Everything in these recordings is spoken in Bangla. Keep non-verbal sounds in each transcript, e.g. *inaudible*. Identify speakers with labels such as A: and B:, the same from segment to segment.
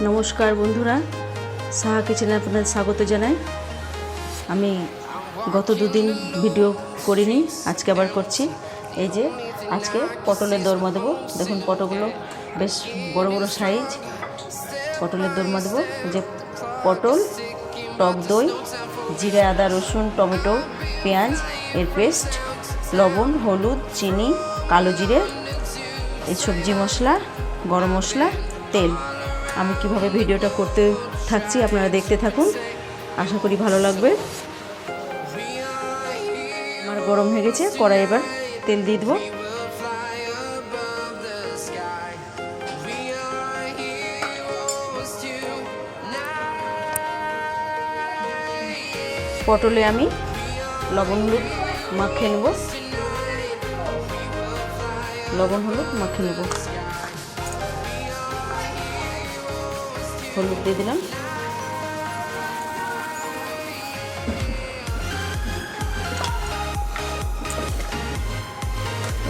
A: নমস্কার বন্ধুরা, সাহা কিচেনে আপনাদের স্বাগত জানাই। আমি গত দুদিন ভিডিও করিনি, আজকে আবার করছি। এই যে, আজকে পটলের দরমা দেবো। দেখুন, পটলগুলো বেশ বড় বড় সাইজ। পটলের দরমা দেবো। যে পটল, টক দই, জিরে, আদা, রসুন, টমেটো, পেঁয়াজ, এর পেস্ট, লবণ, হলুদ, চিনি, কালো জিরে, এই সবজি মশলা, গরম মশলা, তেল। আমি কীভাবে ভিডিওটা করতে থাকছি আপনারা দেখতে থাকুন। আশা করি ভালো লাগবে। আমার গরম হয়ে গেছে, কড়াই এবার তেল দিয়ে দেবো। পটলে আমি লবণ হলুদ মাখিয়ে নেব। লবণ হলুদ মাখিয়ে নেব। হলুদ দিয়ে দিলাম।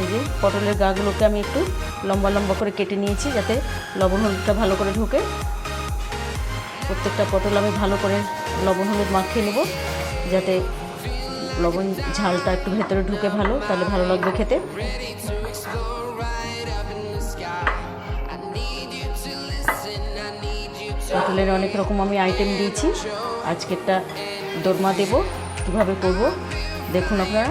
A: এই যে পটলের গাগুলোকে আমি একটু লম্বা লম্বা করে কেটে নিয়েছি যাতে লবণ হলুদটা ভালো করে ঢোকে। প্রত্যেকটা পটল আমি ভালো করে লবণ হলুদ মাখিয়ে নেব যাতে লবণ ঝালটা একটু ভেতরে ঢুকে ভালো, তাহলে ভালো লাগবে খেতে। পটলের অনেক রকম আমি আইটেম দিয়েছি। আজকেরটা দোরমা দেব। কীভাবে করব? দেখুন আপনারা।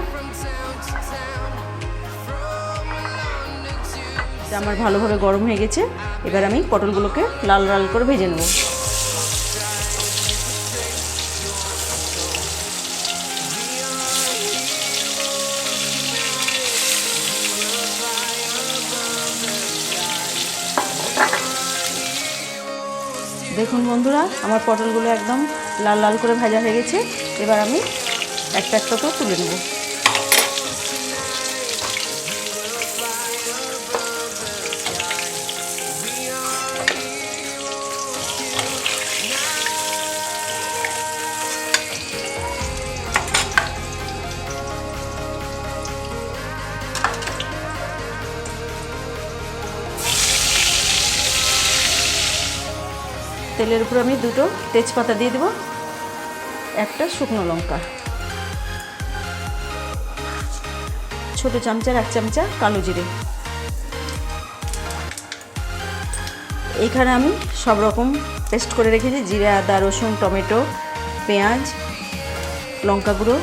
A: আমার ভালোভাবে গরম হয়ে গেছে। এবার আমি পটলগুলোকে লাল লাল করে ভেজে নেব। দেখুন বন্ধুরা, আমার পটলগুলো একদম লাল লাল করে ভাজা হয়ে গেছে। এবার আমি একটা একটা করে তুলে নেব। তেলের উপর আমি দুটো তেজপাতা দিয়ে দেবো, একটা শুকনো লঙ্কা। ছোটো চামচার এক চামচা কালো জিরে। এইখানে আমি সব রকম পেস্ট করে রেখেছি, জিরে, আদা, রসুন, টমেটো, পেঁয়াজ, লঙ্কা গুঁড়ো।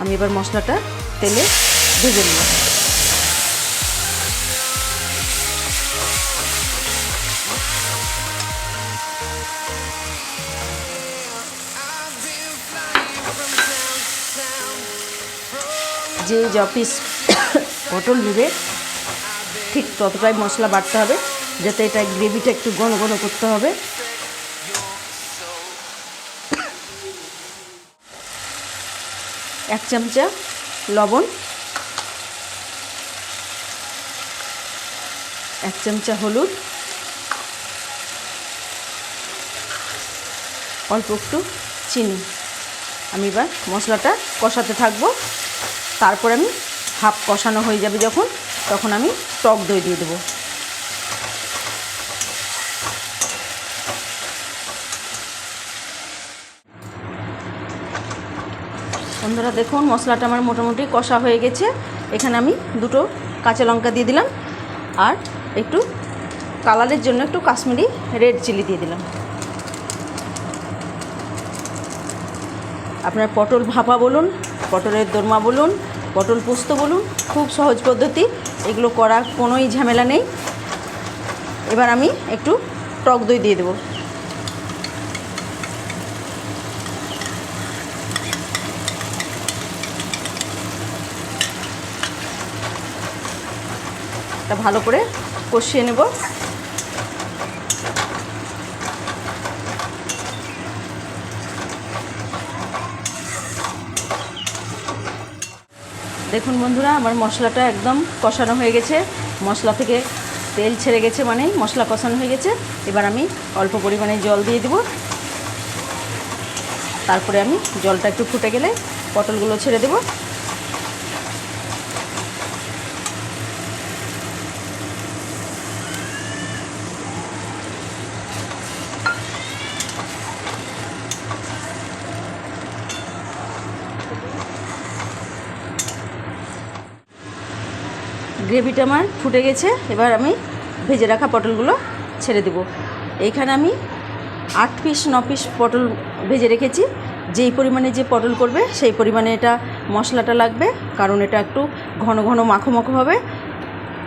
A: আমি এবার মশলাটা তেলে ভেজে নেব। যে য পিস পটল নেবে ঠিক ততটাই মশলা বাড়তে হবে, যাতে এটা গ্রেভিটা একটু ঘন ঘন করতে হবে। এক চামচা লবণ, এক চামচা হলুদ, অল্প একটু চিনি। আমি এবার মশলাটা কষাতে থাকব। তারপর আমি হাফ কষানো হয়ে যাবে যখন, তখন আমি টক দই দিয়ে দেবো। বন্ধুরা দেখুন, মশলাটা আমার মোটামুটি কষা হয়ে গেছে। এখানে আমি দুটো কাঁচা লঙ্কা দিয়ে দিলাম আর একটু কালারের জন্য একটু কাশ্মীরি রেড চিলি দিয়ে দিলাম। আপনার পটল ভাপা বলুন, পটলের দোরমা বলুন পটল পোস্ত বলুন, খুব সহজ পদ্ধতি। এগুলো করার কোনোই ঝামেলা নেই। এবার আমি একটু টক দই দিয়ে দেবো। ভালো করে কষিয়ে নেব। দেখুন বন্ধুরা, আমার মশলাটা একদম কষানো হয়ে গেছে। মশলা থেকে তেল ছেড়ে গেছে মানে মশলা কষানো হয়ে গেছে। এবার আমি অল্প পরিমাণে জল দিয়ে দেব। তারপরে আমি জলটা একটু ফুটে গেলে পটলগুলো ছেড়ে দেব। গ্রেভিটা আমার ফুটে গেছে, এবার আমি ভেজে রাখা পটলগুলো ছেড়ে দেব। এইখানে আমি আট পিস, ন পিস পটল ভেজে রেখেছি। যেই পরিমাণে যে পটল করবে, সেই পরিমাণে এটা মশলাটা লাগবে, কারণ এটা একটু ঘন ঘন মাখো মাখো হবে।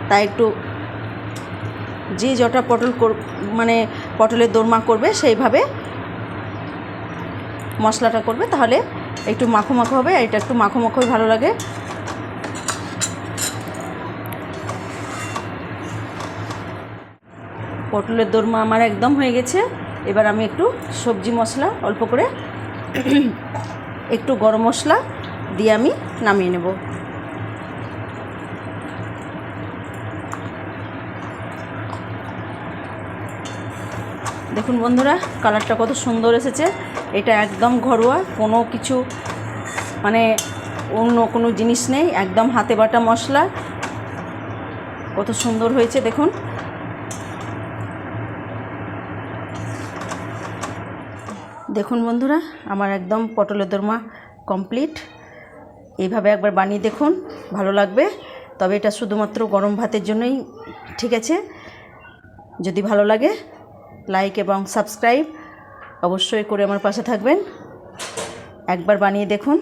A: তাই একটু যে যটা পটল মানে পটলের দোরমা করবে, সেইভাবে মশলাটা করবে, তাহলে একটু মাখো মাখো হবে, আর এটা একটু মাখো মাখোই ভালো লাগে। পটলের দোরমা আমার একদম হয়ে গেছে। এবার আমি একটু সবজি মশলা অল্প করে *clears throat* একটু গরম মশলা দিয়ে আমি নামিয়ে নেব। দেখুন বন্ধুরা, কালারটা কত সুন্দর এসেছে। এটা একদম ঘরোয়া, কোনো কিছু মানে অন্য কোনো জিনিস নেই, একদম হাতে বাটা মশলা। কত সুন্দর হয়েছে, দেখুন। দেখুন বন্ধুরা, আমার একদম পটলের দোরমা কমপ্লিট এইভাবে একবার বানিয়ে দেখুন, ভালো লাগবে। তবে এটা শুধুমাত্র গরম ভাতের জন্যই, ঠিক আছে? যদি ভালো লাগে লাইক এবং সাবস্ক্রাইব অবশ্যই করে আমার পাশে থাকবেন। একবার বানিয়ে দেখুন।